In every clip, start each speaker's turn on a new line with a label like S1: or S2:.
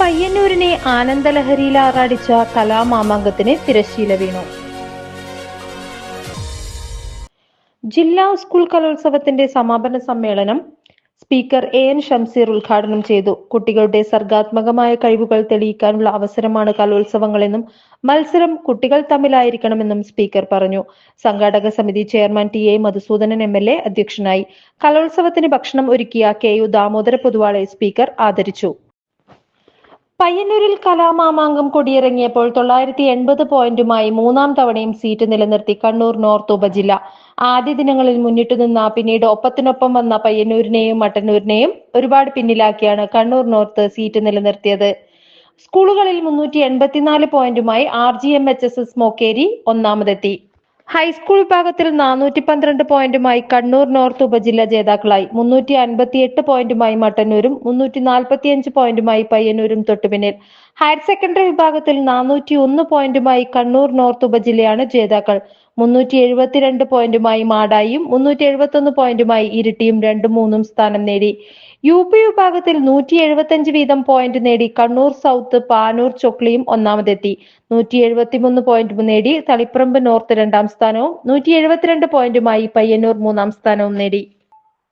S1: പയ്യന്നൂരിനെ ആനന്ദലഹരിയിൽ ആറാടിച്ച കലാമാമാങ്കത്തിന് തിരശ്ശീല വീണു. ജില്ലാ സ്കൂൾ കലോത്സവത്തിന്റെ സമാപന സമ്മേളനം സ്പീക്കർ എ എൻ ഷംസീർ ഉദ്ഘാടനം ചെയ്തു. കുട്ടികളുടെ സർഗാത്മകമായ കഴിവുകൾ തെളിയിക്കാനുള്ള അവസരമാണ് കലോത്സവങ്ങളെന്നും മത്സരം കുട്ടികൾ തമ്മിലായിരിക്കണമെന്നും സ്പീക്കർ പറഞ്ഞു. സംഘാടക സമിതി chairman T A Madhusudanan M L A അധ്യക്ഷനായി. കലോത്സവത്തിന് ഭക്ഷണം ഒരുക്കിയ കെ യു ദാമോദര പൊതുവാളെ സ്പീക്കർ ആദരിച്ചു. പയ്യന്നൂരിൽ കലാമാമാങ്കം കൊടിയിറങ്ങിയപ്പോൾ തൊള്ളായിരത്തി എൺപത് പോയിന്റുമായി മൂന്നാം തവണയും സീറ്റ് നിലനിർത്തി കണ്ണൂർ നോർത്ത് ഉപജില്ല. ആദ്യ ദിനങ്ങളിൽ മുന്നിട്ടു നിന്ന പിന്നീട് ഒപ്പത്തിനൊപ്പം വന്ന പയ്യന്നൂരിനെയും മട്ടന്നൂരിനെയും ഒരുപാട് പിന്നിലാക്കിയാണ് കണ്ണൂർ നോർത്ത് സീറ്റ് നിലനിർത്തിയത്. സ്കൂളുകളിൽ മുന്നൂറ്റി എൺപത്തിനാല് പോയിന്റുമായി R G M H S S Mokeri ഒന്നാമതെത്തി. ഹൈസ്കൂൾ വിഭാഗത്തിൽ നാനൂറ്റി പന്ത്രണ്ട് പോയിന്റുമായി കണ്ണൂർ നോർത്ത് ഉപജില്ല ജേതാക്കളായി. മുന്നൂറ്റി അൻപത്തിയെട്ട് പോയിന്റുമായി മട്ടന്നൂരും മുന്നൂറ്റി നാൽപ്പത്തിയഞ്ച് പോയിന്റുമായി പയ്യന്നൂരും തൊട്ടുപിന്നിൽ. ഹയർ സെക്കൻഡറി വിഭാഗത്തിൽ നാനൂറ്റി ഒന്ന് പോയിന്റുമായി കണ്ണൂർ നോർത്ത് ഉപജില്ലയാണ് ജേതാക്കൾ. മുന്നൂറ്റി എഴുപത്തിരണ്ട് പോയിന്റുമായി മാടായിയും മുന്നൂറ്റി എഴുപത്തൊന്ന് പോയിന്റുമായി ഇരിട്ടിയും രണ്ടും മൂന്നും സ്ഥാനം നേടി. യു പി വിഭാഗത്തിൽ നൂറ്റി എഴുപത്തഞ്ച് വീതം പോയിന്റ് നേടി കണ്ണൂർ സൗത്ത് പാനൂർ ചൊക്ലിയും ഒന്നാമതെത്തി. നൂറ്റി എഴുപത്തിമൂന്ന് പോയിന്റ് നേടി തളിപ്പറമ്പ് നോർത്ത് രണ്ടാം സ്ഥാനവും നൂറ്റി എഴുപത്തിരണ്ട് പോയിന്റുമായി പയ്യന്നൂർ മൂന്നാം സ്ഥാനവും നേടി.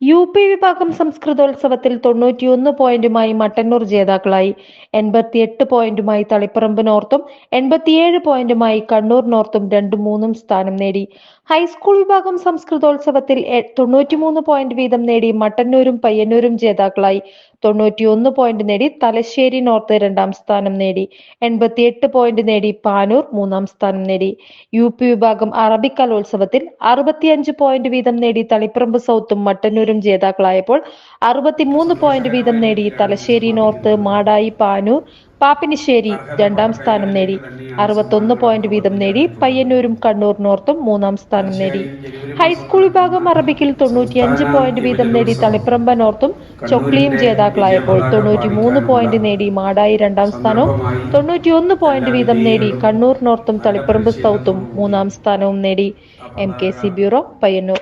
S1: യു പി വിഭാഗം സംസ്കൃതോത്സവത്തിൽ തൊണ്ണൂറ്റിയൊന്ന് പോയിന്റുമായി മട്ടന്നൂർ ജേതാക്കളായി. എൺപത്തിയെട്ട് പോയിന്റുമായി തളിപ്പറമ്പ് നോർത്തും എൺപത്തിയേഴ് പോയിന്റുമായി കണ്ണൂർ നോർത്തും രണ്ടും മൂന്നും സ്ഥാനം നേടി. ഹൈസ്കൂൾ വിഭാഗം സംസ്കൃതോത്സവത്തിൽ തൊണ്ണൂറ്റിമൂന്ന് പോയിന്റ് വീതം നേടി മട്ടന്നൂരും പയ്യന്നൂരും ജേതാക്കളായി. തൊണ്ണൂറ്റിയൊന്ന് പോയിന്റ് നേടി തലശ്ശേരി നോർത്ത് രണ്ടാം സ്ഥാനം നേടി. എൺപത്തിയെട്ട് പോയിന്റ് നേടി പാനൂർ മൂന്നാം സ്ഥാനം നേടി. യു പി വിഭാഗം അറബി കലോത്സവത്തിൽ അറുപത്തിയഞ്ച് പോയിന്റ് വീതം നേടി തളിപ്പറമ്പ് സൗത്തും മട്ടന്നൂരും ജേതാക്കളായപ്പോൾ അറുപത്തിമൂന്ന് പോയിന്റ് വീതം നേടി തലശ്ശേരി നോർത്ത് മാടായി പാനൂർ പാപ്പിനിശ്ശേരി രണ്ടാം സ്ഥാനം നേടി. അറുപത്തൊന്ന് പോയിന്റ് വീതം നേടി പയ്യന്നൂരും കണ്ണൂർ നോർത്തും മൂന്നാം സ്ഥാനം നേടി. ഹൈസ്കൂൾ വിഭാഗം അറബിക്കിൽ തൊണ്ണൂറ്റിയഞ്ച് പോയിന്റ് വീതം നേടി തളിപ്പറമ്പ നോർത്തും ചൊക്ലിയും ജേതാക്കളായപ്പോൾ തൊണ്ണൂറ്റി മൂന്ന് പോയിന്റ് നേടി മാടായി രണ്ടാം സ്ഥാനവും തൊണ്ണൂറ്റിയൊന്ന് പോയിന്റ് വീതം നേടി കണ്ണൂർ നോർത്തും തളിപ്പറമ്പ് സൗത്തും മൂന്നാം സ്ഥാനവും നേടി. M K C bureau Payyanur.